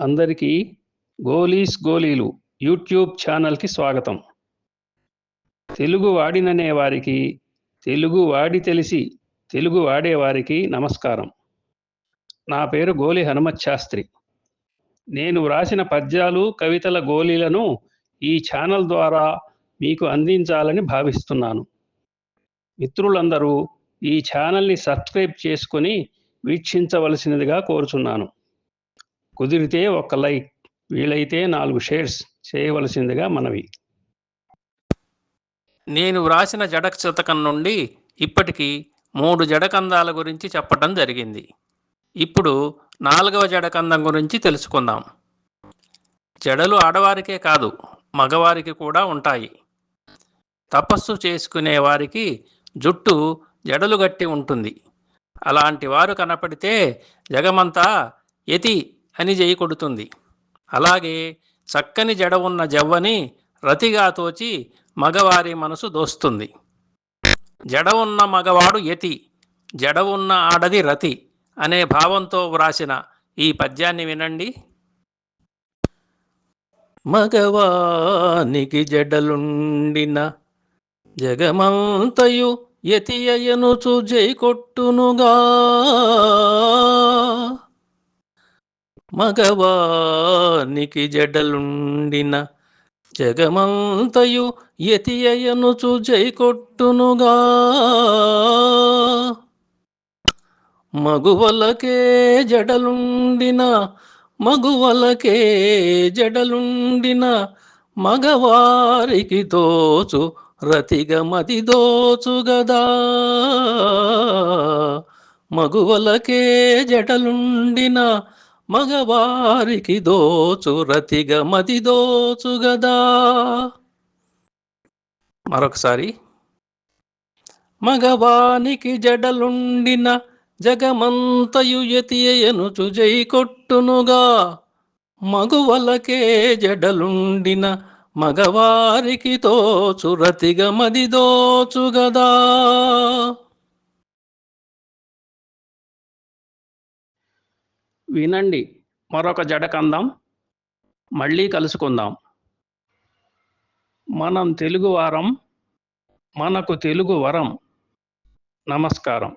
అందరికీ గోలీస్ గోలీలు యూట్యూబ్ ఛానల్కి స్వాగతం. తెలుగు వాడిననే వారికి తెలుగు వాడి తెలిసి తెలుగు వాడేవారికి నమస్కారం. నా పేరు గోలి హనుమత్ శాస్త్రి. నేను వ్రాసిన పద్యాలు కవితల గోలీలను ఈ ఛానల్ ద్వారా మీకు అందించాలని భావిస్తున్నాను. మిత్రులందరూ ఈ ఛానల్ని సబ్స్క్రైబ్ చేసుకొని వీక్షించవలసినదిగా కోరుచున్నాను. కుదిరితే ఒక లైక్ వీలైతే నాలుగు షేర్స్ చేయవలసిందిగా మనవి. నేను వ్రాసిన జడక శతకం నుండి ఇప్పటికీ మూడు జడకందాల గురించి చెప్పటం జరిగింది. ఇప్పుడు నాలుగవ జడకందం గురించి తెలుసుకుందాం. జడలు ఆడవారికే కాదు మగవారికి కూడా ఉంటాయి. తపస్సు చేసుకునే వారికి జుట్టు జడలు గట్టి ఉంటుంది. అలాంటి వారు కనపడితే జగమంతా యతి అని జై కొడుతుంది. అలాగే చక్కని జడ ఉన్న జవ్వని రతిగా తోచి మగవారి మనసు దోస్తుంది. జడ ఉన్న మగవాడు యతి జడ ఉన్న ఆడది రతి అనే భావంతో వ్రాసిన ఈ పద్యాన్ని వినండి. మగవానికి జడలుండిన జగమంతయు యతియనుచు జై కొట్టునుగా. మగవానికి జడలుండిన జగమంతయు యతియనుచు జై కొట్టునుగా మగువలకే జడలుండిన మగువలకే జడలుండిన మగవారికి దోచు రతిగ మది దోచు గదా మగువలకే జడలుండిన మగవారికి దోచు రతిగ మది దోచు గదా. మరొకసారి. మగవానికి జడలుండిన జగమంతయు ఎతియను చుజై కొట్టునుగా. మగువలకే జడలుండిన మగవారికి తోచు రతిగ మది దోచు గదా. వినండి. మరొక జడకందం మళ్ళీ కలుసుకుందాం. మనం తెలుగు వారం మనకు తెలుగు వరం. నమస్కారం.